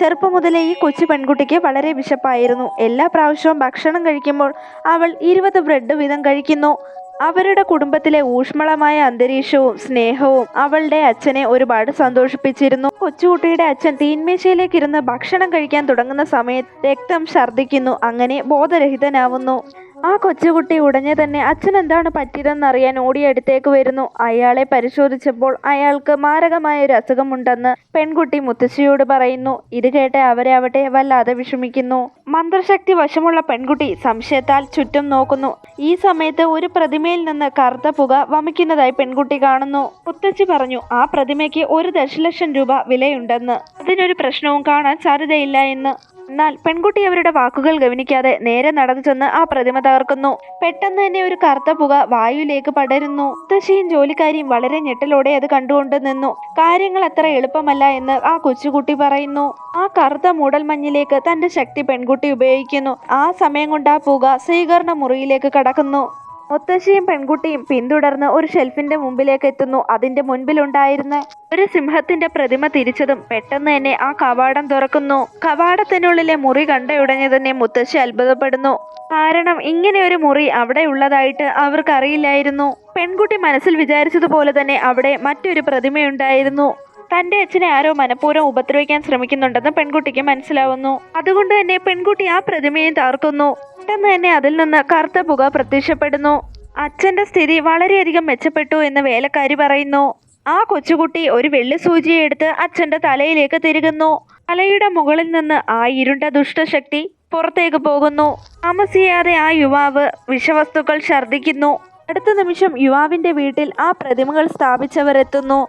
ചെറുപ്പം മുതലേ ഈ കൊച്ചു പെൺകുട്ടിക്ക് വളരെ വിശപ്പായിരുന്നു. എല്ലാ പ്രാവശ്യവും ഭക്ഷണം കഴിക്കുമ്പോൾ അവൾ ഇരുപത് ബ്രെഡ് വീതം കഴിക്കുന്നു. അവരുടെ കുടുംബത്തിലെ ഊഷ്മളമായ അന്തരീക്ഷവും സ്നേഹവും അവളുടെ അച്ഛനെ ഒരുപാട് സന്തോഷിപ്പിച്ചിരുന്നു. കൊച്ചുകുട്ടിയുടെ അച്ഛൻ തീന്മേശയിലേക്ക് ഇരുന്ന് ഭക്ഷണം കഴിക്കാൻ തുടങ്ങുന്ന സമയത്ത് രക്തം ഛർദ്ദിക്കുന്നു. അങ്ങനെ ബോധരഹിതനാവുന്നു. ആ കൊച്ചുകുട്ടി ഉടനെ തന്നെ അച്ഛൻ എന്താണ് പറ്റിയതെന്ന് അറിയാൻ ഓടിയടുത്തേക്ക് വരുന്നു. അയാളെ പരിശോധിച്ചപ്പോൾ അയാൾക്ക് മാരകമായ ഒരു അസുഖമുണ്ടെന്ന് പെൺകുട്ടി മുത്തശ്ശിയോട് പറയുന്നു. ഇത് കേട്ട് അവരെ അവിടെ വല്ലാതെ വിഷമിക്കുന്നു. മന്ത്രശക്തി വശമുള്ള പെൺകുട്ടി സംശയത്താൽ ചുറ്റും നോക്കുന്നു. ഈ സമയത്ത് ഒരു പ്രതിമയിൽ നിന്ന് കറുത്ത പുക വമിക്കുന്നതായി പെൺകുട്ടി കാണുന്നു. മുത്തശ്ശി പറഞ്ഞു ആ പ്രതിമയ്ക്ക് ഒരു ദശലക്ഷം രൂപ വിലയുണ്ടെന്ന്. അതിനൊരു പ്രശ്നവും കാണാൻ സാധ്യതയില്ല എന്ന്. എന്നാൽ പെൺകുട്ടി അവരുടെ വാക്കുകൾ ഗവനിക്കാതെ നേരെ നടന്നു ചെന്ന് ആ പ്രതിമ തകർക്കുന്നു. പെട്ടെന്ന് തന്നെ ഒരു കറുത്ത പുക വായുവിലേക്ക് പടരുന്നു. മുത്തശ്ശിയും ജോലിക്കാരിയും വളരെ ഞെട്ടലോടെ അത് കണ്ടുകൊണ്ട് നിന്നു. കാര്യങ്ങൾ അത്ര എളുപ്പമല്ല എന്ന് ആ കൊച്ചുകുട്ടി പറയുന്നു. ആ കറുത്ത മൂടൽമഞ്ഞിലേക്ക് തന്റെ ശക്തി പെൺകുട്ടി ഉപയോഗിക്കുന്നു. ആ സമയം കൊണ്ട് ആ പുക സ്വീകരണ മുറിയിലേക്ക് കടക്കുന്നു. മുത്തശ്ശിയും പെൺകുട്ടിയും പിന്തുടർന്ന് ഒരു ഷെൽഫിന്റെ മുമ്പിലേക്ക് എത്തുന്നു. അതിന്റെ മുൻപിലുണ്ടായിരുന്ന ഒരു സിംഹത്തിന്റെ പ്രതിമ തിരിച്ചതും പെട്ടെന്ന് തന്നെ ആ കവാടം തുറക്കുന്നു. കവാടത്തിനുള്ളിലെ മുറി കണ്ടയുടനെ തന്നെ മുത്തശ്ശി അത്ഭുതപ്പെടുന്നു. കാരണം ഇങ്ങനെ ഒരു മുറി അവിടെ ഉള്ളതായിട്ട് അവർക്കറിയില്ലായിരുന്നു. പെൺകുട്ടി മനസ്സിൽ വിചാരിച്ചതുപോലെ തന്നെ അവിടെ മറ്റൊരു പ്രതിമയുണ്ടായിരുന്നു. തന്റെ അച്ഛനെ ആരോ മനഃപൂർവം ഉപദ്രവിക്കാൻ ശ്രമിക്കുന്നുണ്ടെന്ന് പെൺകുട്ടിക്ക് മനസ്സിലാവുന്നു. അതുകൊണ്ട് തന്നെ പെൺകുട്ടി ആ പ്രതിമയെ തകർക്കുന്നു. പെട്ടെന്ന് തന്നെ അതിൽ നിന്ന് കറുത്ത പുക പ്രത്യക്ഷപ്പെടുന്നു. അച്ഛന്റെ സ്ഥിതി വളരെയധികം മെച്ചപ്പെട്ടു എന്ന് വേലക്കാരി പറയുന്നു. ആ കൊച്ചുകുട്ടി ഒരു വെള്ളി സൂചിയെടുത്ത് അച്ഛന്റെ തലയിലേക്ക് തിരുകുന്നു. തലയുടെ മുകളിൽ നിന്ന് ആ ഇരുണ്ട ദുഷ്ടശക്തി പുറത്തേക്ക് പോകുന്നു. താമസിയാതെ ആ യുവാവ് വിഷവസ്തുക്കൾ ഛർദ്ദിക്കുന്നു. അടുത്ത നിമിഷം യുവാവിന്റെ വീട്ടിൽ ആ പ്രതിമകൾ സ്ഥാപിച്ചവർ എത്തുന്നു